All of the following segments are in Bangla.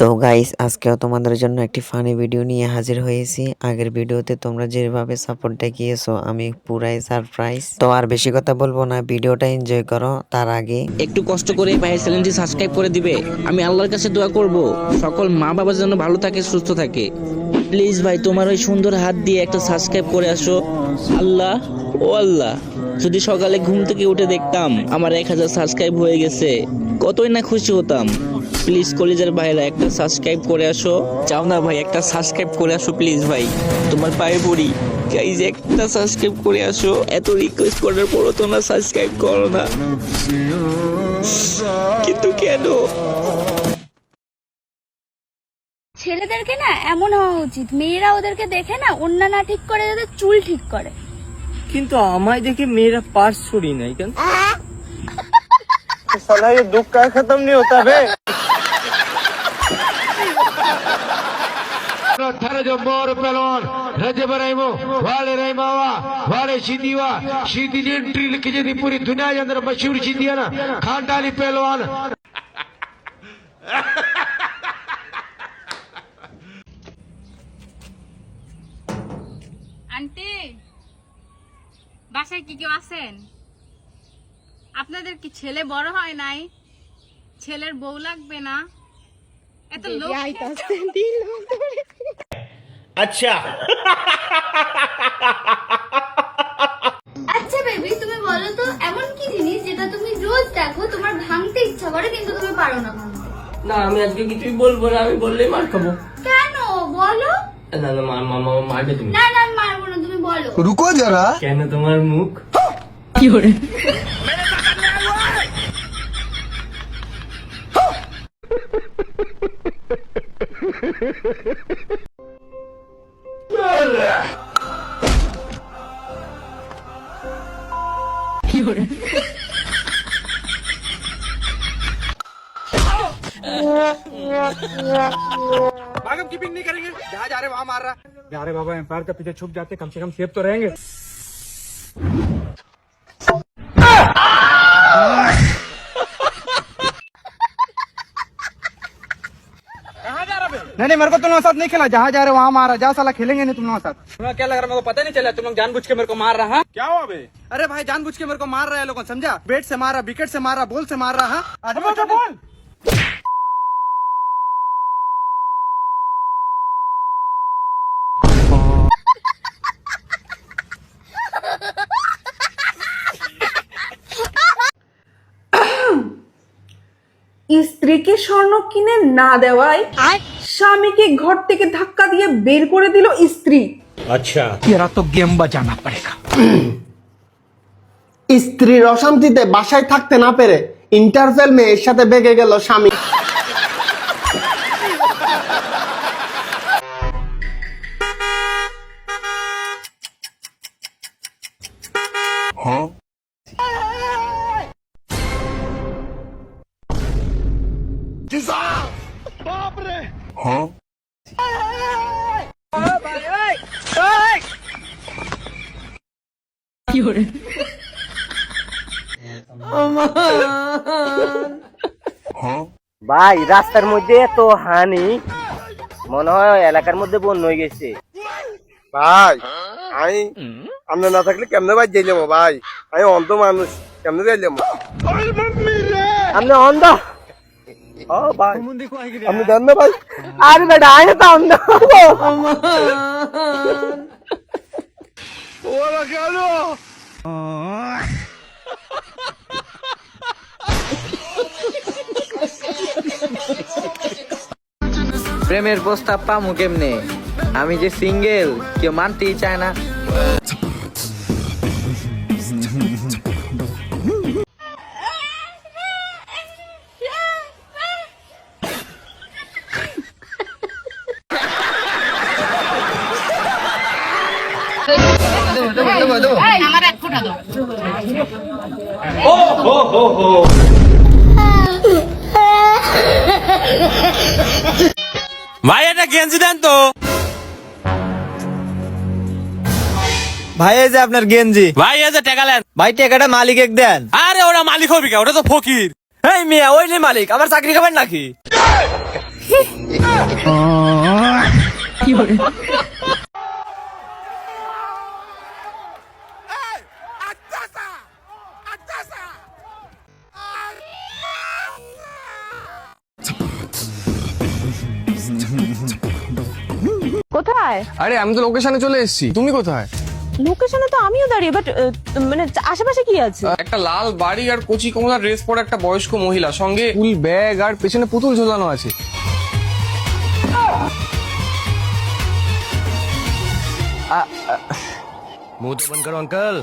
তো গাইস আজকেও তোমাদের জন্য একটি ফানি ভিডিও নিয়ে হাজির হয়েছি। আগের ভিডিওতে তোমরা যেভাবে সাপোর্ট দেখিয়েছো আমি পুরাই সারপ্রাইজ তো আর বেশি কথা বলব না ভিডিওটা এনজয় করো, তার আগে একটু কষ্ট করে ভাইয়ের চ্যানেলটি সাবস্ক্রাইব করে দিবে। আমি আল্লাহর কাছে দোয়া করব, সকল মা বাবা যেন ভালো থাকে, সুস্থ থাকে। প্লিজ ভাই, তোমার ওই সুন্দর হাত দিয়ে একটা সাবস্ক্রাইব করে আসো। আল্লাহ, ও আল্লাহ, যদি সকালে ঘুম থেকে উঠে দেখতাম, আমার এক হাজার সাবস্ক্রাইব হয়ে গেছে। কতই না খুশি হতাম। প্লিজ কলেজের ভাইরা একটা সাবস্ক্রাইব করে আসো চাও না ভাই একটা সাবস্ক্রাইব করে আসো প্লিজ ভাই তোমার পায়ে পড়ি গাইজ একটা সাবস্ক্রাইব করে আসো এত রিকোয়েস্ট করার পরও তোমরা সাবস্ক্রাইব করো না কিন্তু কেন ছেলেদেরকে না এমন হওয়া উচিত মেয়েরা ওদেরকে দেখে না অন্যা না ঠিক করে ওদের চুল ঠিক করে কিন্তু আমায় দেখে মেয়েরা পার্স ছড়ি নাই কেন साला ये दुख का खत्म नहीं होता बे Tarajo Mor Pelon, Rajab Raimo, Wale Raimawa, Wale Shidiwa, Shidi entry लिखी जदी पूरी दुनिया के अंदर मशहूर शिदिया ना खानदानी पहलवान আন্টি বাসায় কি কেউ আছেন আপনাদের কি ছেলে বড় হয় নাই ছেলের বউ লাগবে না এত লোক আচ্ছা। আচ্ছা বেবি তুমি বলো তো এমন কি জিনিস যেটা তুমি রোজ দেখো তোমার ভাঙতে ইচ্ছা করে কিন্তু তুমি পারো না ভাঙতে? না আমি আজকে কিছুই বলব না আমি বললেই মার খাব। কেন? বলো। না না মার মামা মারবে তুমি। না না মারবো না তুমি বলো। রুকো যারা। কেন তোমার মুখ? কি হরে Ha ha ha ha ha ha! भागम कीपिंग नहीं करेंगे। जहाँ जा रहे वहाँ मार रहा अरे बाबा एम्पायर के पीछे छुप जाते कम से कम सेफ़ तो रहेंगे। नहीं नहीं मेरे को तुम लोगों साथ नहीं खेला। जहाँ जा रहे वहाँ मारा। जा साला खेलेंगे नहीं तुम लोगों साथ। तुम्हें क्या लग रहा है मेरे को पता नहीं चला तुम लोग जानबूझ के मेरे को मार रहा क्या हुआ बे? अरे भाई जानबूझ के मेरे को मार रहा है लोगों समझा? बैट से मारा विकेट से मारा बॉल से मार रहा है। স্ত্রীকে স্বর্ণ কিনে না দেওয়ায় স্বামীকে ঘর থেকে ধাক্কা দিয়ে বের করে দিল স্ত্রী। আচ্ছা। এরা তো গেম বাজানা পড়েগা স্ত্রীর অশান্তিতে বাসায় থাকতে না পেরে ইন্টারভেল মেয়ের সাথে বেগে গেল স্বামী। ভাই রাস্তার মধ্যে এত হানি মনে হয় এলাকার মধ্যে বন্য হয়ে গেছে। ভাই আমি আমরা না থাকলে কেমনে ভাই যাইলাম ভাই? আমি অন্ধ মানুষ কেমনে যাই যাইলাম আপনি অন্ধ। ভাই আপনি দেন না ভাই? আরে বেটা আমি তো অন্ধ প্রেমের প্রস্তাব পামু কেমনে? আমি যে সিঙ্গেল কেউ মানতেই চায় না। ভাই এটা গেঞ্জি দেন তো। ভাই এই যে আপনার গেঞ্জি। ভাই এই যে টেকালেন ভাই টাকাটা মালিক এক দেন। আরে ওরা মালিক হবি কা? ওটা তো ফকির। এই মিয়া ওই যে মালিক। আমার চাকরি খাবেন নাকি? কোথায়? আরে আমি তো লোকেশনে চলে এসেছি। তুমি কোথায়? লোকেশনে তো আমিও দাঁড়িয়ে বাট মানে আশেপাশে কি আছে? একটা লাল বাড়ি আর কচি কোমলা ড্রেস পরা একটা বয়স্ক মহিলা সঙ্গে ফুল ব্যাগ আর পেছনে পুতুল ঝোলানো আছে। মুখ বন্ধ করো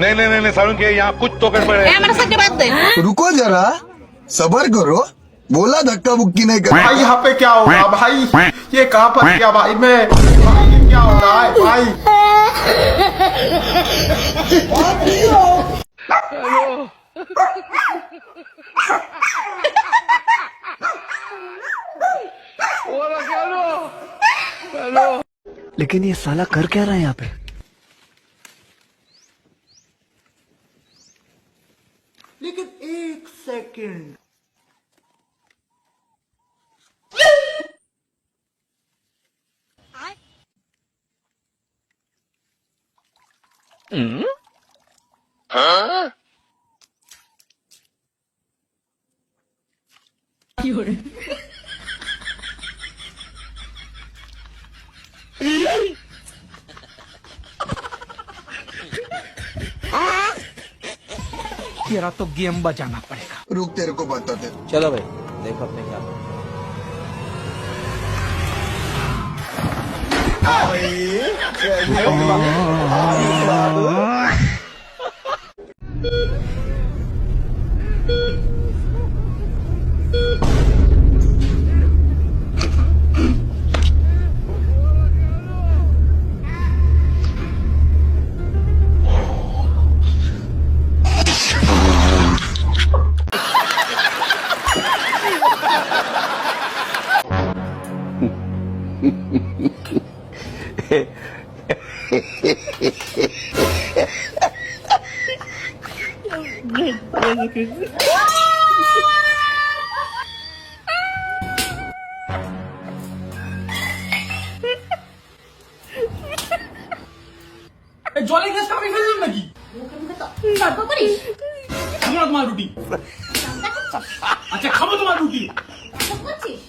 नहीं नहीं नहीं सारुण के यहाँ कुछ तो गड़बड़ रुको जरा सबर करो। बोला धक्का बुक्की नहीं कर भाई यहाँ पे क्या हो रहा भाई? ये कहाँ पर गया भाई? मैं भाई ये क्या हो रहा है भाई? लेकिन ये साला कर क्या रहा है यहाँ पे? second. Hmm? Huh? Ah! Kira to game बजाना पड़ेगा रुक तेरे को बताते चलो भाई देखो अपने क्या हाँ भाई জলের গ্যাসটা আমি ফেললাম নাকি? গল্প করিস খাব না তোমার রুটি। আচ্ছা খাব তোমার রুটি। করছিস?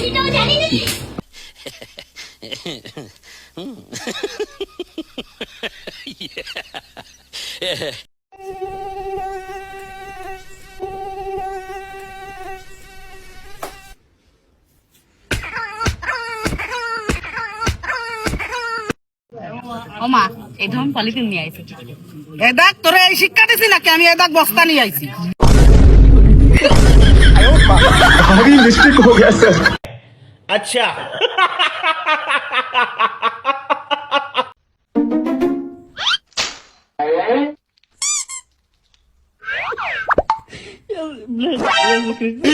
রুটিটাও জানি নাকি ও এই ধরুন পলিথিন নিয়ে আইছে। এ তোরে এই শিক্ষা দিছি নাকি? আমি এ দেখ বস্তা নিয়ে আইছি। अच्छा Eu não acredito.